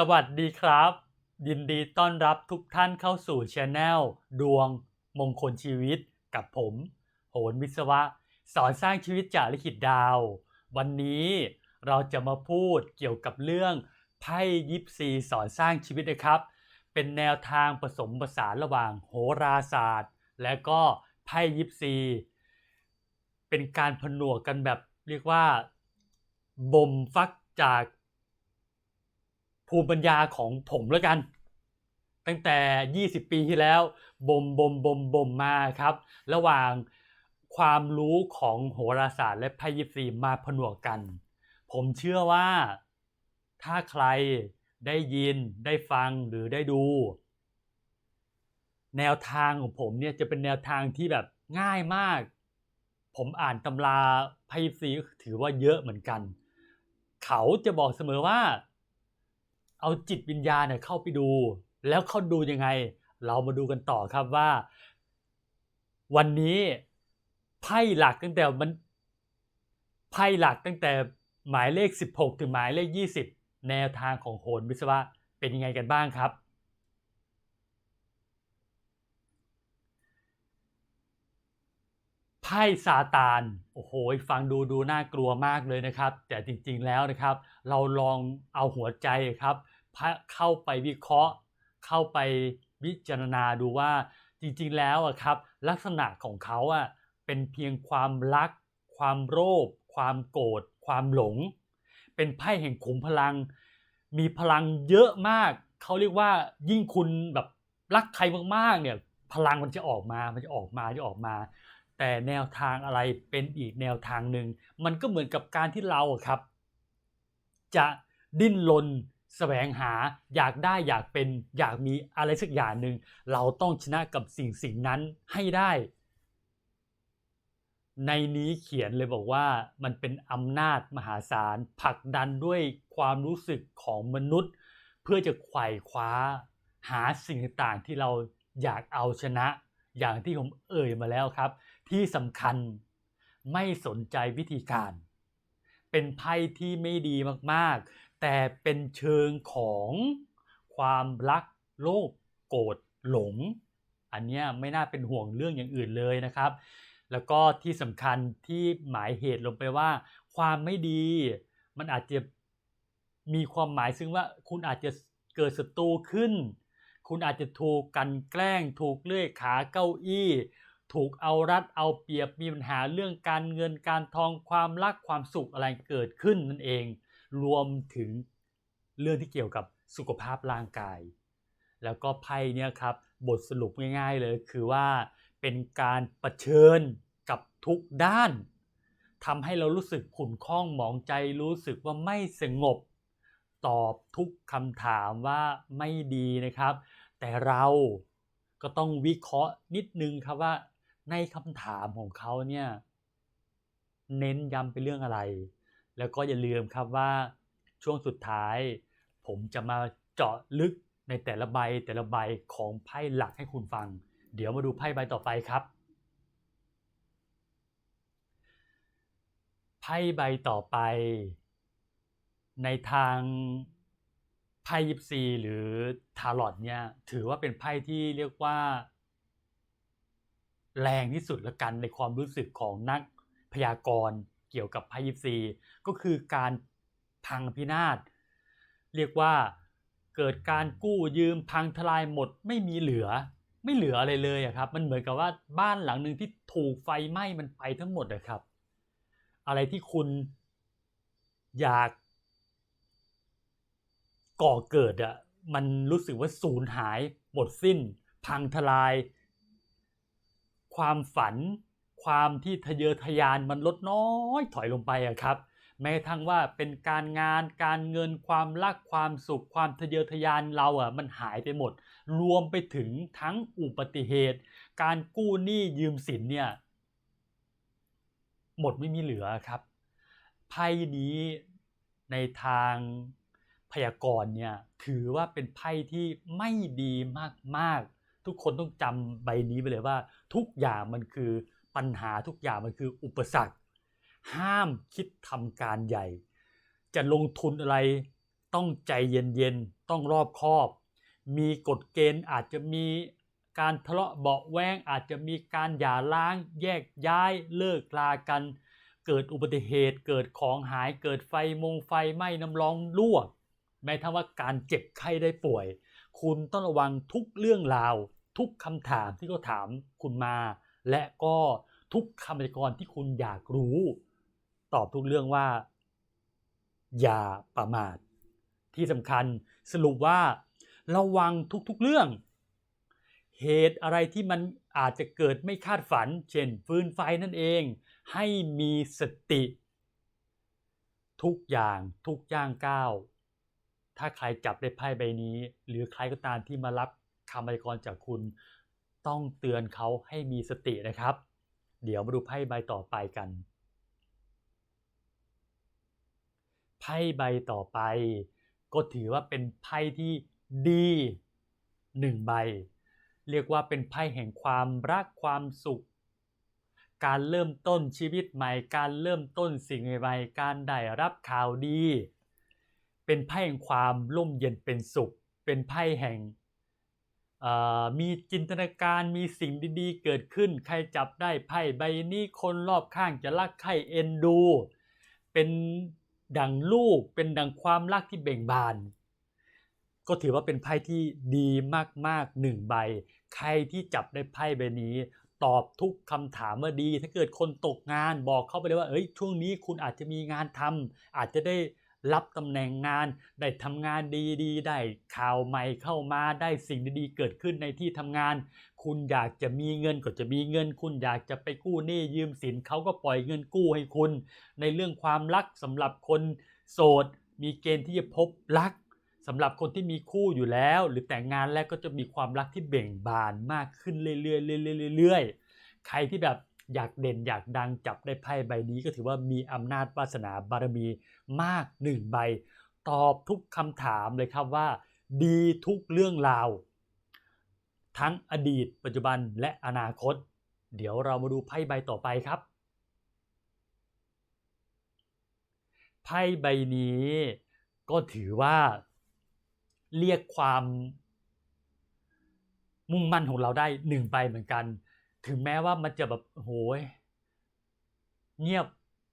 สวัสดีครับ ยินดีต้อนรับทุกท่านเข้าสู่ช anel ดวงมงคลชีวิตกับผม โหนวิศวะ สอนสร้างชีวิตจากลิขิตดาว วันนี้เราจะมาพูดเกี่ยวกับเรื่องไพ่ยิปซีสอนสร้างชีวิตนะครับ เป็นแนวทางผสมผสานระหว่างโหราศาสตร์ และก็ไพ่ยิปซี เป็นการผนวกกันแบบเรียกว่าบ่มฟักจาก ภูมิปัญญาของผมแล้วกัน ตั้งแต่ 20 ปีที่แล้วบ่มบ่มบ่มบ่มมาครับ ระหว่างความรู้ของโหราศาสตร์และไพ่ยิปซีมาผนวกกัน ผมเชื่อว่า ถ้าใครได้ยินได้ฟังหรือได้ดู แนวทางของผมเนี่ยจะเป็นแนวทางที่แบบง่ายมาก ผมอ่านตำราไพ่ยิปซีถือว่าเยอะเหมือนกัน เขาจะบอกเสมอว่า เอาจิตวิญญาณเนี่ยเข้าไปดู แล้วเขาดูยังไง เรามาดูกันต่อครับว่า วันนี้ไพ่หลักตั้งแต่มันไพ่หลักตั้งแต่หมายเลข 16 ถึงหมายเลข 20 แนวทางของโหนวิศวะเป็นยังไงกันบ้างครับ ไพ่ซาตานโอ้โหฟังดูดูน่ากลัวมากเลยนะครับ แต่จริงๆแล้วนะครับ เราลองเอาหัวใจครับ เข้าไปวิเคราะห์ เข้าไปวิจารณาดูว่าจริงๆแล้วอะครับ ลักษณะของเขาอะเป็นเพียงความรัก ความโลภความโกรธความหลง เป็นไพ่แห่งขุมพลัง มีพลังเยอะมาก เขาเรียกว่ายิ่งคุณแบบรักใครมากๆเนี่ยพลังมันจะออกมา มันจะออกมาจะออกมา แต่แนวทางอะไรเป็นอีกแนวทางหนึ่ง มันก็เหมือนกับการที่เราครับ จะดิ้นรนแสวงหาอยากได้อยากเป็นอยากมีอะไรสักอย่างหนึ่งเราต้องชนะกับสิ่งสิ่งนั้นให้ได้ ในนี้เขียนเลยบอกว่ามันเป็นอำนาจมหาศาลผลักดันด้วยความรู้สึกของมนุษย์ เพื่อจะไขว่คว้า หาสิ่งต่างๆที่เราอยากเอาชนะ อย่างที่ผมเอ่ยมาแล้วครับ ที่สำคัญไม่สนใจวิธีการ เป็นไพ่ที่ไม่ดีมากๆ แต่เป็นเชิงของความรักโลภโกรธหลง อันนี้ไม่น่าเป็นห่วงเรื่องอย่างอื่นเลยนะครับ แล้วก็ที่สำคัญที่หมายเหตุลงไปว่า ความไม่ดีมันอาจจะมีความหมายซึ่งว่าคุณอาจจะเกิดศัตรูขึ้น คุณอาจจะถูกกันแกล้ง ถูกเลื่อยขาเก้าอี้ ถูกเอารัดเอาเปรียบมีปัญหาเรื่องการเงินการทองความรักความสุขอะไรเกิดขึ้นนั่นเอง รวมถึงเรื่องที่เกี่ยวกับสุขภาพร่างกาย แล้วก็ไพ่เนี่ยครับบทสรุปง่าย ๆ เลยคือว่าเป็นการประชิญกับทุกด้านทำให้เรารู้สึกขุ่นข้องหมองใจรู้สึกว่าไม่สงบ ตอบทุกคำถามว่าไม่ดีนะครับ แต่เราก็ต้องวิเคราะห์นิดนึงครับว่า ในคำถามของเขาเนี่ยเน้นย้ำไปเรื่องอะไร แล้วก็อย่าลืมครับว่าช่วงสุดท้าย ผมจะมาเจาะลึกในแต่ละใบแต่ละใบของไพ่หลักให้คุณฟัง เดี๋ยวมาดูไพ่ใบต่อไปครับ ไพ่ใบต่อไป ในทางไพ่ยิปซีหรือทารอตเนี่ยถือว่าเป็นไพ่ที่เรียกว่า แรงที่สุดละกันในความรู้สึกของนักพยากรณ์เกี่ยวกับไพ่ยิปซีก็คือการพังพินาศเรียกว่าเกิดการกู้ยืมพังทลายหมดไม่มีเหลือ ไม่เหลืออะไรเลยครับ มันเหมือนกับว่าบ้านหลังหนึ่งที่ถูกไฟไหม้มันไปทั้งหมดอะครับ อะไรที่คุณอยากก่อเกิดอะมันรู้สึกว่าสูญหายหมดสิ้น พังทลาย ความฝัน ความที่ทะเยอทะยานมันลดน้อยถอยลงไปอะครับ แม้กระทั่งว่าเป็นการงานการเงินความรักความสุขความทะเยอทะยานเราอะมันหายไปหมด รวมไปถึงทั้งอุบัติเหตุ การกู้หนี้ยืมสินเนี่ยหมดไม่มีเหลือครับไพ่นี้ในทางพยากรณ์เนี่ยถือว่าเป็นไพ่ที่ไม่ดีมากๆ ทุกคนต้องจำใบนี้ไปเลยว่า ทุกอย่างมันคือปัญหาทุกอย่างมันคืออุปสรรค ห้ามคิดทำการใหญ่ จะลงทุนอะไรต้องใจเย็นๆ ต้องรอบคอบ มีกฎเกณฑ์อาจจะมีการทะเลาะเบาแวงอาจจะมีการหย่าร้าง แยกย้ายเลิกลากัน เกิดอุบัติเหตุ เกิดของหายเกิดไฟมงไฟไหม้น้ำร้อนรั่วแม้ทั้งว่าการเจ็บไข้ได้ป่วย คุณต้องระวังทุกเรื่องราว ทุกคำถามที่เขาถามคุณมา และก็ทุกคำพยากรณ์ที่คุณอยากรู้ ตอบทุกเรื่องว่า อย่าประมาท ที่สำคัญสรุปว่าระวังทุกๆเรื่อง เหตุอะไรที่มันอาจจะเกิดไม่คาดฝัน เช่นฟืนไฟนั่นเอง ให้มีสติ ทุกอย่างทุกย่างก้าวถ้าใครจับได้ไพ่ใบนี้ หรือใครก็ตามที่มารับ คำพยากรณ์จากคุณต้องเตือนเขาให้มีสตินะครับ เดี๋ยวมาดูไพ่ใบต่อไปกันไพ่ใบต่อไป ก็ถือว่าเป็นไพ่ที่ดีหนึ่งใบ เรียกว่าเป็นไพ่แห่งความรักความสุข การเริ่มต้นชีวิตใหม่ การเริ่มต้นสิ่งใหม่การได้รับข่าวดี เป็นไพ่แห่งความร่มเย็นเป็นสุข เป็นไพ่แห่ง มีจินตนาการมีสิ่งดีๆ เกิดขึ้น ใครจับได้ไพ่ใบนี้คนรอบข้างจะรักใครเอ็นดู เป็นดังลูกเป็นดังความรักที่เบ่งบาน ก็ถือว่าเป็นไพ่ที่ดีมากๆหนึ่งใบ ใครที่จับได้ไพ่ใบนี้ ตอบทุกคำถามว่าดี ถ้าเกิดคนตกงานบอกเข้าไปเลยว่าเอ้ยช่วงนี้คุณอาจจะมีงานทำอาจจะได้ รับตำแหน่งงาน ได้ทำงานดีๆ ได้ข่าวใหม่เข้ามาได้สิ่งดีๆ เกิดขึ้นในที่ทำงาน คุณอยากจะมีเงินก็จะมีเงิน คุณอยากจะไปกู้หนี้ยืมสินเขาก็ปล่อยเงินกู้ให้คุณ ในเรื่องความรักสำหรับคนโสด มีเกณฑ์ที่จะพบรักสำหรับคนที่มีคู่อยู่แล้ว หรือแต่งงานแล้วก็จะมีความรักที่เบ่งบานมากขึ้นเรื่อยๆเรื่อยๆเรื่อยๆใครที่แบบอยากเด่นอยากดังจับได้ไพ่ใบนี้ก็ถือว่ามีอำนาจวาสนาบารมี มากหนึ่งใบ ตอบทุกคำถามเลยครับว่า ดีทุกเรื่องราว ทั้งอดีต ปัจจุบันและอนาคต เดี๋ยวเรามาดูไพ่ใบต่อไปครับ ไพ่ใบนี้ก็ถือว่า เรียกความมุ่งมั่นของเราได้หนึ่งใบเหมือนกัน ถึงแม้ว่ามันจะแบบโหยเงียบ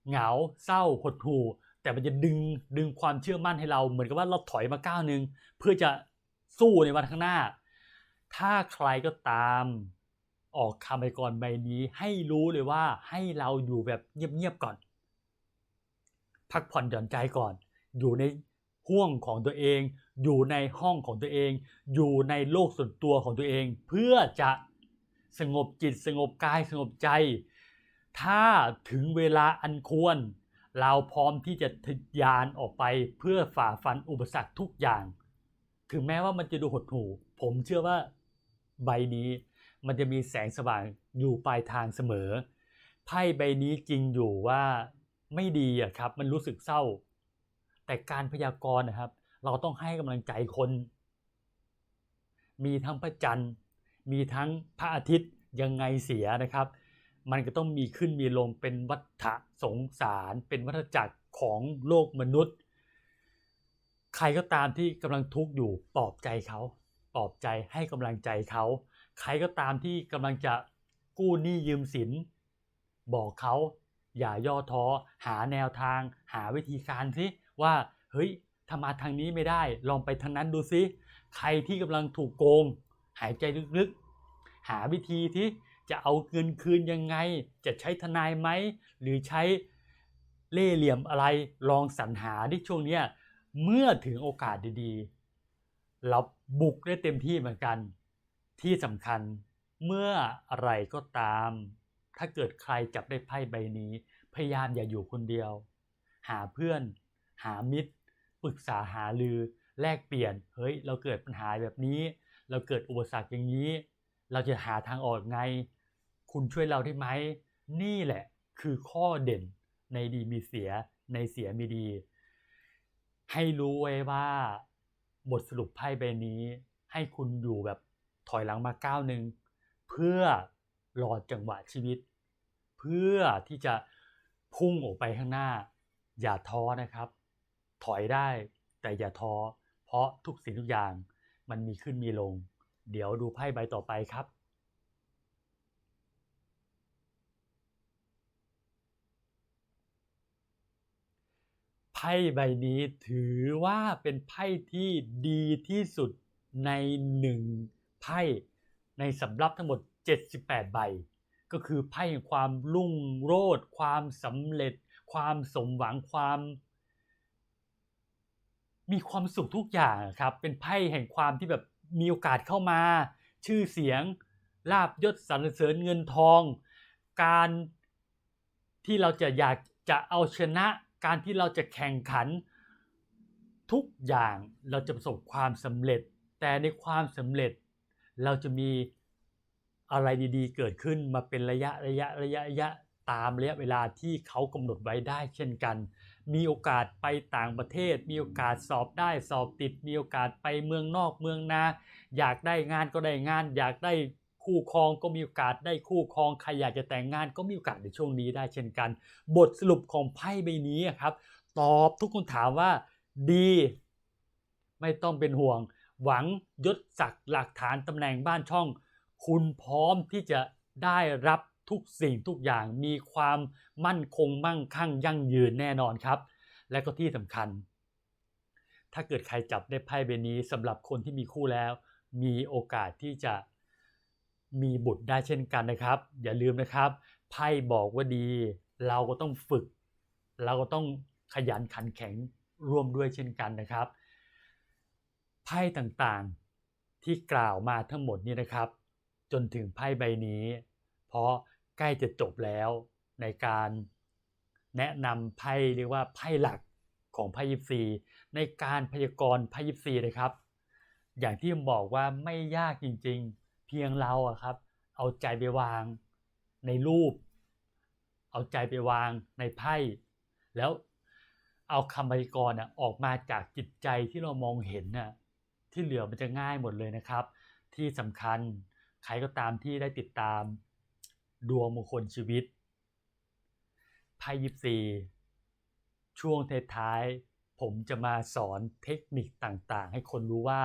เหงาเศร้าหดหู่ แต่มันจะดึงดึงความเชื่อมั่นให้เรา เหมือนกับว่าเราถอยมาก้าวหนึ่งเพื่อจะสู้ในวันข้างหน้า ถ้าใครก็ตามออกคำไปก่อนใบนี้ ให้รู้เลยว่าให้เราอยู่แบบเงียบๆก่อน พักผ่อนหย่อนใจก่อน อยู่ในห่วงของตัวเอง อยู่ในห้องของตัวเอง อยู่ในโลกส่วนตัวของตัวเอง เพื่อจะสงบจิตสงบกายสงบใจ ถ้าถึงเวลาอันควร เราพร้อมที่จะทะยานออกไปเพื่อฝ่าฟันอุปสรรคทุกอย่าง ถึงแม้ว่ามันจะดูหดหู่ ผมเชื่อว่าใบนี้มันจะมีแสงสว่างอยู่ปลายทางเสมอ ไพ่ใบนี้จริงอยู่ว่าไม่ดีอะครับ มันรู้สึกเศร้า แต่การพยากรณ์นะครับ เราต้องให้กำลังใจคน มีทั้งพระจันทร์ มีทั้งพระอาทิตย์ยังไงเสียนะครับ มันก็ต้องมีขึ้นมีลงเป็นวัฏสงสาร เป็นวัฏจักรของโลกมนุษย์ ใครก็ตามที่กำลังทุกข์อยู่ปลอบใจเขาปลอบใจให้กำลังใจเขา ใครก็ตามที่กำลังจะกู้หนี้ยืมสิน บอกเขาอย่าย่อท้อหาแนวทาง หาวิธีการสิว่าเฮ้ยถ้ามาทางนี้ไม่ได้ ลองไปทางนั้นดูซิใครที่กำลังถูกโกง หายใจลึกๆ หาวิธีที่ จะเอาเงินคืนยังไง จะใช้ทนายไหม หรือใช้เล่เหลี่ยมอะไรลองสรรหาที่ช่วงเนี้ยเมื่อถึงโอกาสดีๆ เราบุกได้เต็มที่เหมือนกัน ที่สำคัญเมื่ออะไรก็ตาม ถ้าเกิดใครจับได้ไพ่ใบนี้ พยายามอย่าอยู่คนเดียว หาเพื่อน หามิตรปรึกษาหาลือแลกเปลี่ยน เฮ้ย เราเกิดปัญหาแบบนี้ เราเกิดอุปสรรคอย่างนี้ เราจะหาทางออกไง คุณช่วยเราได้ไหม นี่แหละคือข้อเด่นในดีมีเสียในเสียมีดี ให้รู้ไว้ว่าบทสรุปไพ่ใบนี้ ให้คุณอยู่แบบถอยหลังมาก้าวหนึ่งเพื่อรอจังหวะชีวิต เพื่อที่จะพุ่งออกไปข้างหน้า อย่าท้อนะครับ ถอยได้แต่อย่าท้อเพราะทุกสิ่งทุกอย่างมันมีขึ้นมีลง เดี๋ยวดูไพ่ใบต่อไปครับ พ่ใบนี้ถือว่าเป็นไพ่ที่ดีที่สุดในหนึ่งไพ่ในสำรับทั้งหมด 78 ใบ ก็คือไพ่แห่งความรุ่งโรจน์ความสำเร็จ ความสมหวังความ มีความสุขทุกอย่างครับ เป็นไพ่แห่งความที่แบบมีโอกาสเข้ามา ชื่อเสียงลาบยศสรรเสริญเงินทอง การที่เราจะอยากจะเอาชนะ การที่เราจะแข่งขันทุกอย่างเราจะประสบความสำเร็จ แต่ในความสำเร็จ เราจะมีอะไรดีๆ เกิดขึ้นมาเป็นระยะระยะระยะระยะตามระยะเวลาที่เขากำหนดไว้ได้เช่นกัน มีโอกาสไปต่างประเทศ มีโอกาสสอบได้สอบติด มีโอกาสไปเมืองนอกเมืองนา อยากได้งานก็ได้งาน อยากได้ คู่ครองก็มีโอกาสได้คู่ครองใครอยากจะแต่งงานก็มีโอกาสในช่วงนี้ได้เช่นกัน บทสรุปของไพ่ใบนี้ครับ ตอบทุกคนถามว่าดี ไม่ต้องเป็นห่วง หวังยศศักดิ์หลักฐานตำแหน่งบ้านช่อง คุณพร้อมที่จะได้รับทุกสิ่งทุกอย่างมีความมั่นคงมั่งคั่งยั่งยืนแน่นอนครับ และก็ที่สำคัญ ถ้าเกิดใครจับได้ไพ่ใบนี้สำหรับคนที่มีคู่แล้ว มีโอกาสที่จะ มีบุตรได้เช่นกันนะครับ อย่าลืมนะครับไพ่บอกว่าดี เราก็ต้องฝึก เราก็ต้องขยันขันแข็งร่วมด้วยเช่นกันนะครับไพ่ต่างๆที่กล่าวมาทั้งหมดนี้นะครับ จนถึงไพ่ใบนี้ เพราะใกล้จะจบแล้วในการแนะนำไพ่เรียกว่าไพ่หลักของไพ่ยิปซีในการพยากรณ์ไพ่ยิปซีนะครับ อย่างที่ผมบอกว่าไม่ยากจริง ๆ พียงเราอะครับ เอาใจไปวางในรูป เอาใจไปวางในไพ่ แล้วเอาคำพยากรอะออกมาจากจิตใจที่เรามองเห็นน่ะที่เหลือมันจะง่ายหมดเลยนะครับ ที่สำคัญใครก็ตามที่ได้ติดตามดวงมงคลชีวิตไพ่ยิปซีช่วงท้ายๆผมจะมาสอนเทคนิคต่างๆ ให้คนรู้ว่า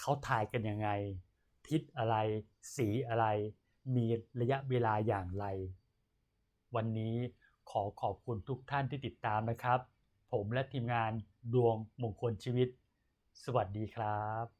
เขาทายกันยังไง ทิศอะไร สีอะไร มีระยะเวลาอย่างไร วันนี้ขอขอบคุณทุกท่านที่ติดตามนะครับ ผมและทีมงานดวงมงคลชีวิต สวัสดีครับ